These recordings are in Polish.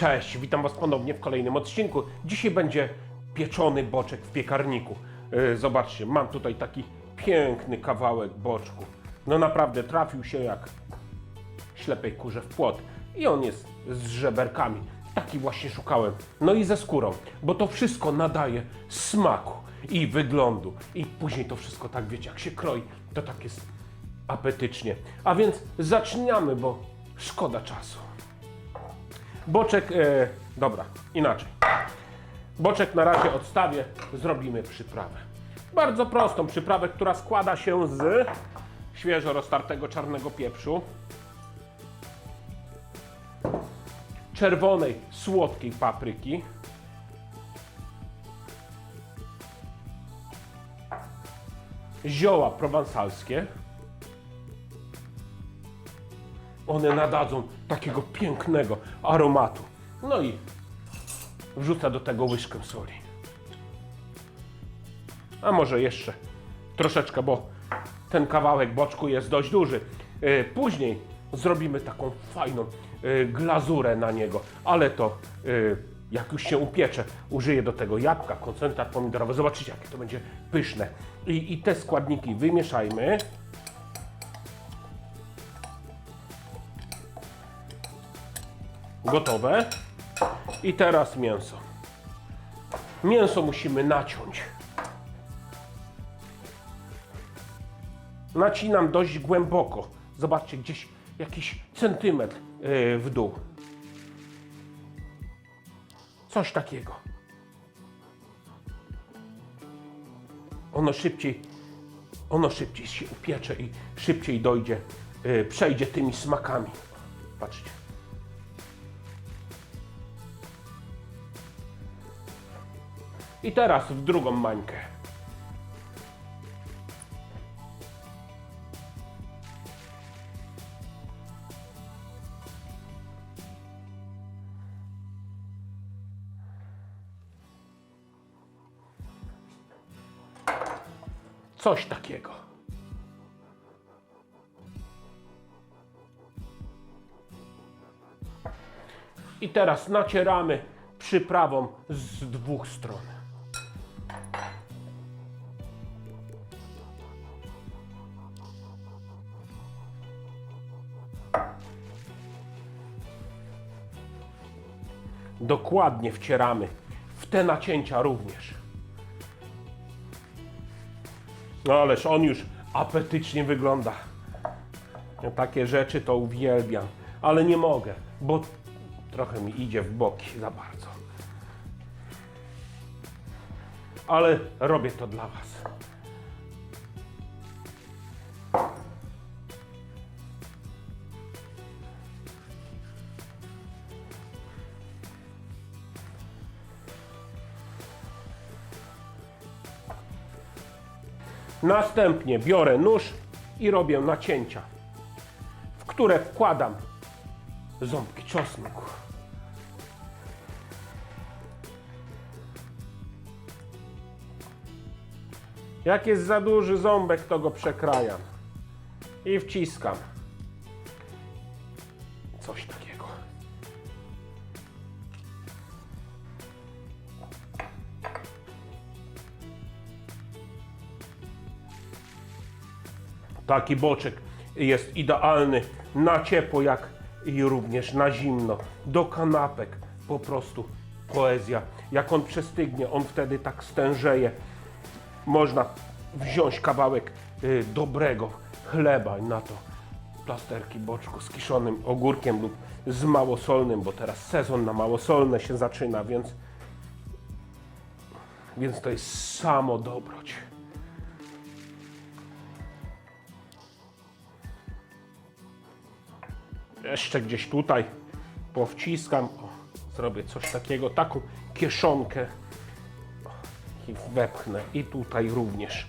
Cześć, witam Was ponownie w kolejnym odcinku. Dzisiaj będzie pieczony boczek w piekarniku. Yy, Zobaczcie, mam tutaj taki piękny kawałek boczku. No naprawdę trafił się jak ślepej kurze w płot. I on jest z żeberkami. Taki właśnie szukałem. No i ze skórą, bo to wszystko nadaje smaku i wyglądu. I później to wszystko tak wiecie, jak się kroi, to tak jest apetycznie. A więc zaczniamy, bo szkoda czasu. Boczek, e, dobra, inaczej. Boczek na razie odstawię, zrobimy przyprawę. Bardzo prostą przyprawę, która składa się z świeżo roztartego czarnego pieprzu, czerwonej, słodkiej papryki, zioła prowansalskie. One nadadzą takiego pięknego aromatu. No i wrzucę do tego łyżkę soli. A może jeszcze troszeczkę, bo ten kawałek boczku jest dość duży. E, Później zrobimy taką fajną e, glazurę na niego, ale to e, jak już się upiecze, użyję do tego jabłka, koncentrat pomidorowy. Zobaczycie, jakie to będzie pyszne. I, i te składniki wymieszajmy. Gotowe. I teraz mięso. Mięso musimy naciąć. Nacinam dość głęboko. Zobaczcie, gdzieś jakiś centymetr yy, w dół. Coś takiego. Ono szybciej, ono szybciej się upiecze i szybciej dojdzie, yy, przejdzie tymi smakami. Patrzcie. I teraz w drugą mańkę. Coś takiego. I teraz nacieramy przyprawą z dwóch stron. Dokładnie wcieramy w te nacięcia również. No ależ on już apetycznie wygląda. Takie rzeczy to uwielbiam, ale nie mogę, bo trochę mi idzie w boki za bardzo. Ale robię to dla Was. Następnie biorę nóż i robię nacięcia, w które wkładam ząbki czosnku. Jak jest za duży ząbek, to go przekrajam i wciskam. Coś takiego. Taki boczek jest idealny na ciepło, jak i również na zimno. Do kanapek po prostu poezja. Jak on przestygnie, on wtedy tak stężeje. Można wziąć kawałek y, dobrego chleba i na to plasterki boczku z kiszonym ogórkiem lub z małosolnym, bo teraz sezon na małosolne się zaczyna, więc, więc to jest samo dobroć. Jeszcze gdzieś tutaj powciskam, o, zrobię coś takiego, taką kieszonkę i wepchnę i tutaj również.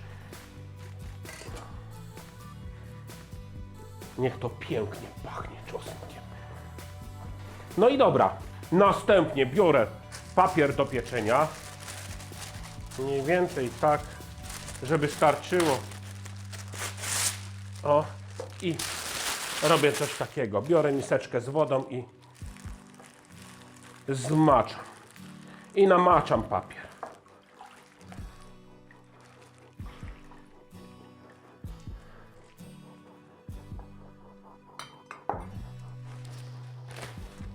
Niech to pięknie pachnie czosnkiem. No i dobra, następnie biorę papier do pieczenia. Mniej więcej tak, żeby starczyło. O, i robię coś takiego. Biorę miseczkę z wodą i zmaczam i namaczam papier.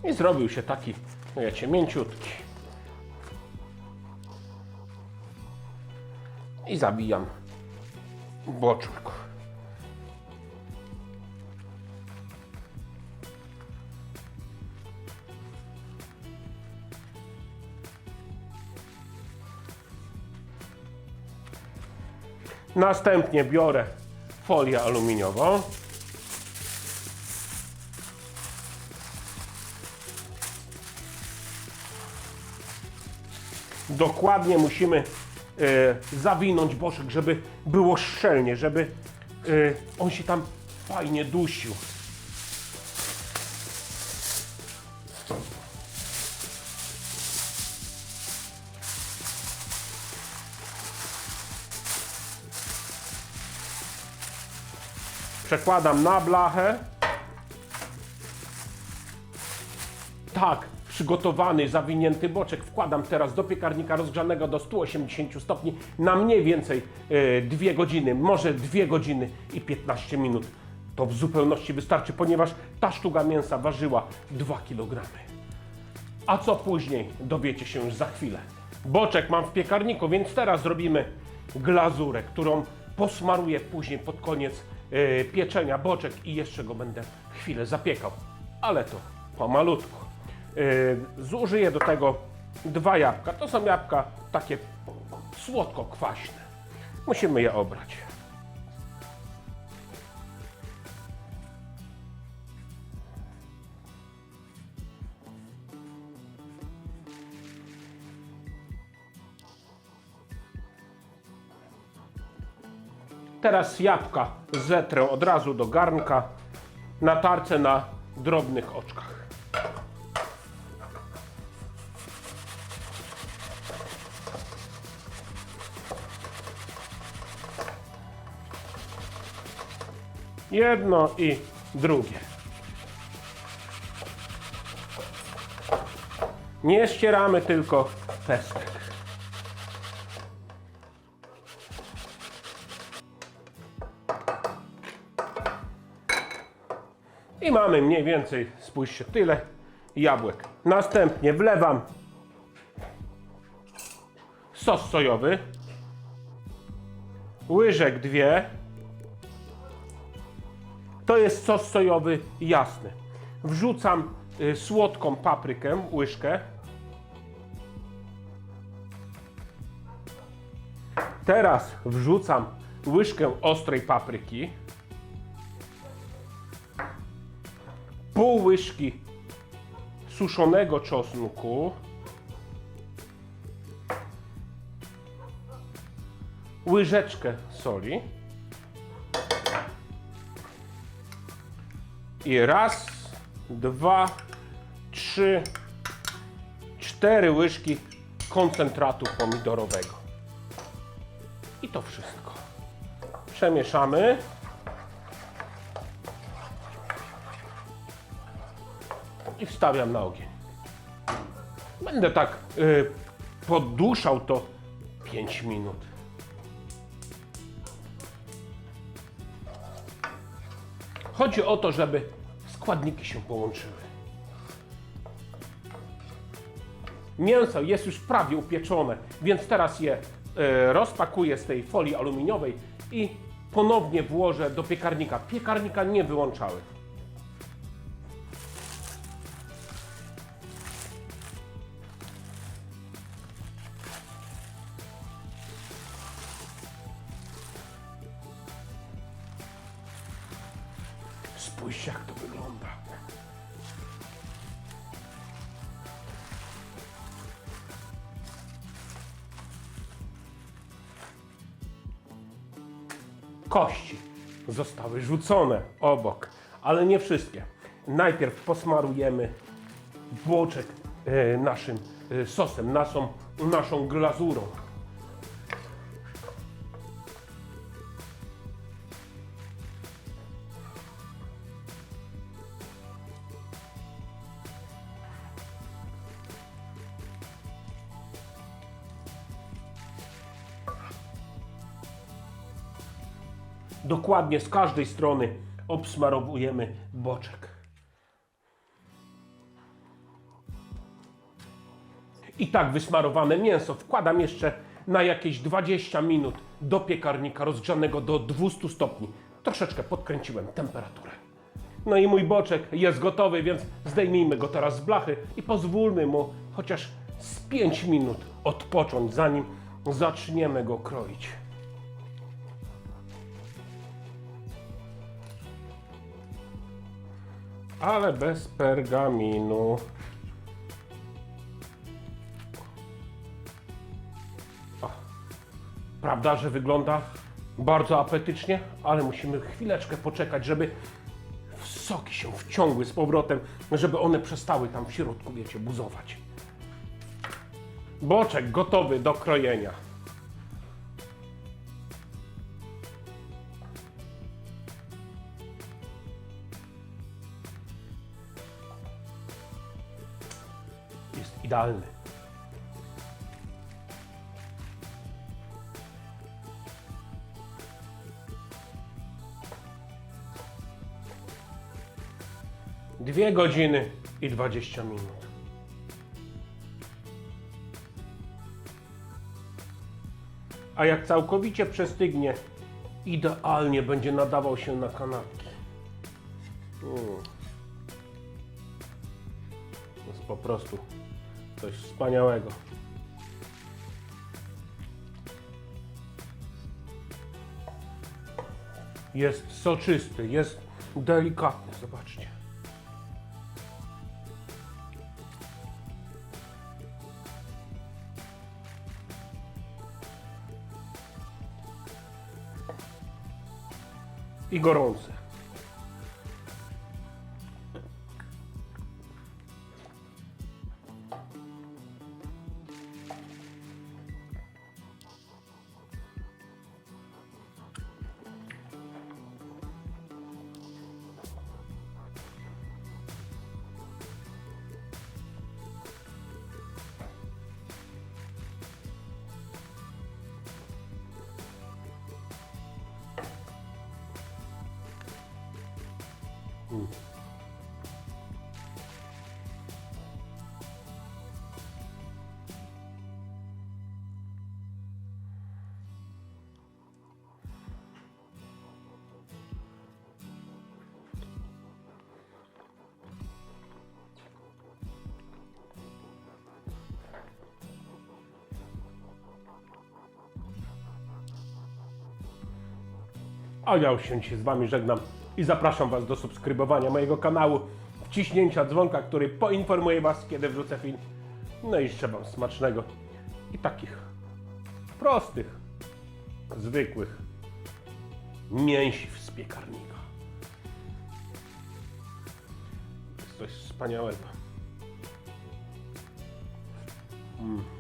I zrobił się taki, wiecie, mięciutki. I zabijam boczek. Następnie biorę folię aluminiową. Dokładnie musimy e, zawinąć boczek, żeby było szczelnie, żeby e, on się tam fajnie dusił. Przekładam na blachę. Tak, przygotowany, zawinięty boczek wkładam teraz do piekarnika rozgrzanego do 180 stopni na mniej więcej 2 godziny, może 2 godziny i 15 minut. To w zupełności wystarczy, ponieważ ta sztuka mięsa ważyła 2 kg. A co później dowiecie się już za chwilę. Boczek mam w piekarniku, więc teraz zrobimy glazurę, którą posmaruję później pod koniec e, pieczenia boczek i jeszcze go będę chwilę zapiekał. Ale to pomalutku. E, zużyję do tego dwa jabłka. To są jabłka takie słodko-kwaśne. Musimy je obrać. Teraz jabłka zetrę od razu do garnka na tarce na drobnych oczkach. Jedno i drugie. Nie ścieramy tylko pestek. Mamy mniej więcej, spójrzcie, tyle jabłek. Następnie wlewam sos sojowy. Łyżek dwie. To jest sos sojowy jasny. Wrzucam y, słodką paprykę, łyżkę. Teraz wrzucam łyżkę ostrej papryki. Pół łyżki suszonego czosnku, łyżeczkę soli i raz, dwa, trzy, cztery łyżki koncentratu pomidorowego. I to wszystko. Przemieszamy. Wstawiam na ogień. Będę tak y, podduszał to 5 minut. Chodzi o to, żeby składniki się połączyły. Mięso jest już prawie upieczone, więc teraz je y, rozpakuję z tej folii aluminiowej i ponownie włożę do piekarnika. Piekarnika nie wyłączały. Kości zostały rzucone obok, ale nie wszystkie. Najpierw posmarujemy boczek e, naszym e, sosem, naszą, naszą glazurą. Dokładnie z każdej strony obsmarowujemy boczek. I tak wysmarowane mięso wkładam jeszcze na jakieś 20 minut do piekarnika rozgrzanego do 200 stopni. Troszeczkę podkręciłem temperaturę. No i mój boczek jest gotowy, więc zdejmijmy go teraz z blachy i pozwólmy mu chociaż z 5 minut odpocząć, zanim zaczniemy go kroić. Ale bez pergaminu. Prawda, że wygląda bardzo apetycznie, ale musimy chwileczkę poczekać, żeby soki się wciągły z powrotem, żeby one przestały tam w środku, wiecie, buzować. Boczek gotowy do krojenia. Idealny. Dwie godziny i 20 minut. A jak całkowicie przestygnie, idealnie będzie nadawał się na kanapki. Mm. Jest po prostu coś wspaniałego. Jest soczysty, jest delikatny, zobaczcie. i A ja już się z Wami żegnam i zapraszam Was do subskrybowania mojego kanału, wciśnięcia dzwonka, który poinformuje Was, kiedy wrzucę film. No i życzę Wam smacznego i takich prostych, zwykłych mięsiw z piekarnika. Jest coś wspaniałego. Mm.